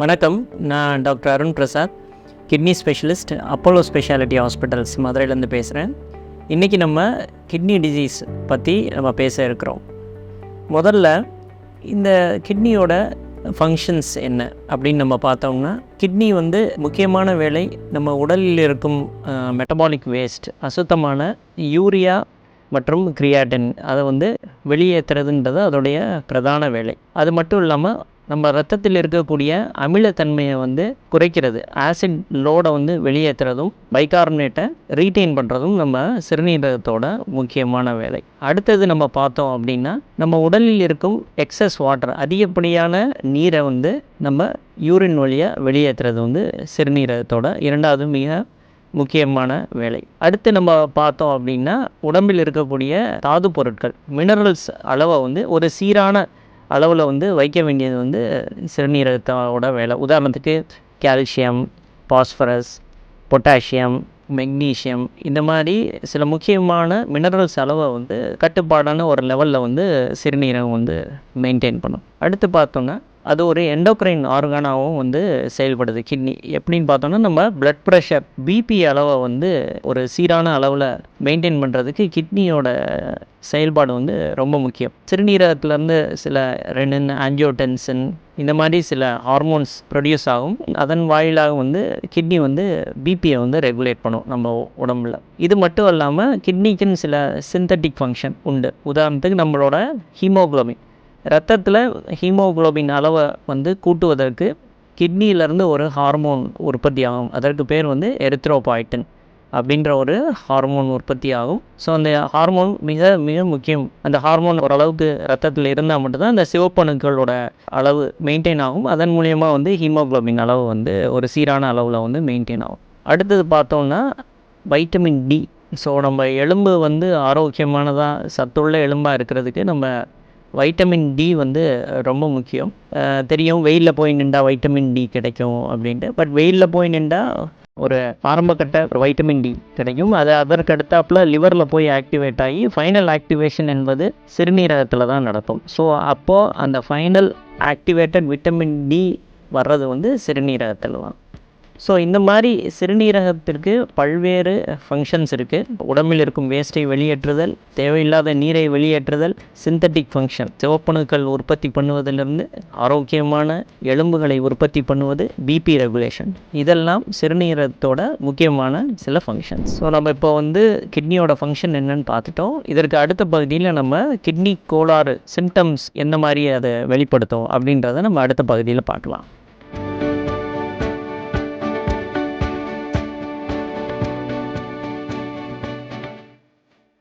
வணக்கம். நான் doctor Arun Prasad kidney specialist Apollo speciality hospitals மதுரையிலேருந்து பேசுகிறேன் இன்றைக்கி நம்ம கிட்னி டிசீஸ் பற்றி நம்ம பேச இருக்கிறோம். முதல்ல இந்த கிட்னியோட ஃபங்க்ஷன்ஸ் என்ன அப்படின்னு நம்ம பார்த்தோம்னா கிட்னி வந்து முக்கியமான வேலை நம்ம உடலில் இருக்கும் மெட்டபாலிக் வேஸ்ட் அசுத்தமான யூரியா மற்றும் கிரியாட்டின் அதை வந்து வெளியேற்றுறதுன்றது அதோடைய பிரதான வேலை. அது மட்டும் இல்லாமல் நம்ம ரத்தத்தில் இருக்கக்கூடிய அமிலத்தன்மையை வந்து குறைக்கிறது. ஆசிட் லோடை வந்து வெளியேற்றுறதும் பைகார்பனேட்டை ரீட்டைன் பண்ணுறதும் நம்ம சிறுநீரகத்தோட முக்கியமான வேலை. அடுத்தது நம்ம பார்த்தோம் அப்படின்னா நம்ம உடலில் இருக்கும் எக்ஸஸ் வாட்டர் அதிகப்படியான நீரை வந்து நம்ம யூரின் வழியாக வெளியேற்றுறது வந்து சிறுநீரகத்தோட இரண்டாவது மிக முக்கியமான வேலை. அடுத்து நம்ம பார்த்தோம் அப்படின்னா உடம்பில் இருக்கக்கூடிய தாது பொருட்கள் மினரல்ஸ் அளவை வந்து ஒரு சீரான அளவில் வந்து வைக்க வேண்டியது வந்து சிறுநீரகத்தோட வேலை. உதாரணத்துக்கு கால்சியம் பாஸ்பரஸ் பொட்டாசியம் மெக்னீஷியம் இந்த மாதிரி சில முக்கியமான மினரல்ஸ் அளவை வந்து கட்டுப்பாடான ஒரு லெவலில் வந்து சிறுநீரகம் வந்து மெயின்டைன் பண்ணும். அடுத்து பார்த்தோன்னா அது ஒரு எண்டோக்ரைன் ஆர்கானாகவும் வந்து செயல்படுது கிட்னி எப்படின்னு பார்த்தோன்னா நம்ம பிளட் ப்ரெஷர் பிபி அளவை வந்து ஒரு சீரான அளவில் மெயின்டைன் பண்ணுறதுக்கு கிட்னியோட செயல்பாடு வந்து ரொம்ப முக்கியம். சிறுநீரகத்துலேருந்து சில ரெனின் ஆன்ஜியோடென்சன் இந்த மாதிரி சில ஹார்மோன்ஸ் ப்ரொடியூஸ் ஆகும். அதன் வாயிலாக வந்து கிட்னி வந்து பிபியை வந்து ரெகுலேட் பண்ணும் நம்ம உடம்புல. இது மட்டும் இல்லாமல் கிட்னிக்குன்னு சில சிந்தட்டிக் ஃபங்க்ஷன் உண்டு. உதாரணத்துக்கு நம்மளோட ஹீமோக்ளோபின் ரத்தத்தில் ஹீமோகுளோபின் அளவை வந்து கூட்டுவதற்கு கிட்னியிலேருந்து ஒரு ஹார்மோன் உற்பத்தி ஆகும். அதற்கு பேர் வந்து எரித்ரோபாய்டன் அப்படின்ற ஒரு ஹார்மோன் உற்பத்தி ஆகும். ஸோ அந்த ஹார்மோன் மிக மிக முக்கியம். அந்த ஹார்மோன் ஓரளவுக்கு ரத்தத்தில் இருந்தால் மட்டும்தான் அந்த சிவப்பணுக்களோட அளவு மெயின்டைன் ஆகும். அதன் மூலியமாக வந்து ஹீமோகுளோபின் அளவு வந்து ஒரு சீரான அளவில் வந்து மெயின்டைன் ஆகும். அடுத்தது பார்த்தோம்னா வைட்டமின் டி. ஸோ நம்ம எலும்பு வந்து ஆரோக்கியமானதாக சத்துள்ள எலும்பாக இருக்கிறதுக்கு நம்ம வைட்டமின் டி வந்து ரொம்ப முக்கியம். தெரியும் வெயிலில் போய் நின்றா வைட்டமின் டி கிடைக்கும் அப்படின்ட்டு. பட் வெயிலில் போய் நின்றா ஒரு ஆரம்பக்கட்ட ஒரு வைட்டமின் டி கிடைக்கும். அது அதற்கு அடுத்தாப்புல லிவரில் போய் ஆக்டிவேட் ஆகி ஃபைனல் ஆக்டிவேஷன் என்பது சிறுநீரகத்தில் தான் நடக்கும். ஸோ அப்போது அந்த ஃபைனல் ஆக்டிவேட்டட் விட்டமின் டி வர்றது வந்து சிறுநீரகத்தில் தான். ஸோ இந்த மாதிரி சிறுநீரகத்திற்கு பல்வேறு ஃபங்க்ஷன்ஸ் இருக்குது உடம்பில் இருக்கும் வேஸ்ட்டை வெளியேற்றுதல் தேவையில்லாத நீரை வெளியேற்றுதல் சிந்தட்டிக் ஃபங்க்ஷன் சிவப்பணுக்கள் உற்பத்தி பண்ணுவதிலிருந்து ஆரோக்கியமான எலும்புகளை உற்பத்தி பண்ணுவது பிபி ரெகுலேஷன் இதெல்லாம் சிறுநீரகத்தோட முக்கியமான சில ஃபங்க்ஷன்ஸ் ஸோ நம்ம இப்போ வந்து கிட்னியோட ஃபங்க்ஷன் என்னன்னு பார்த்துட்டோம். இதற்கு அடுத்த பகுதியில் நம்ம கிட்னி கோளாறு சிம்டம்ஸ் எந்த மாதிரி அதை வெளிப்படுத்தும் அப்படின்றத நம்ம அடுத்த பகுதியில் பார்க்கலாம்.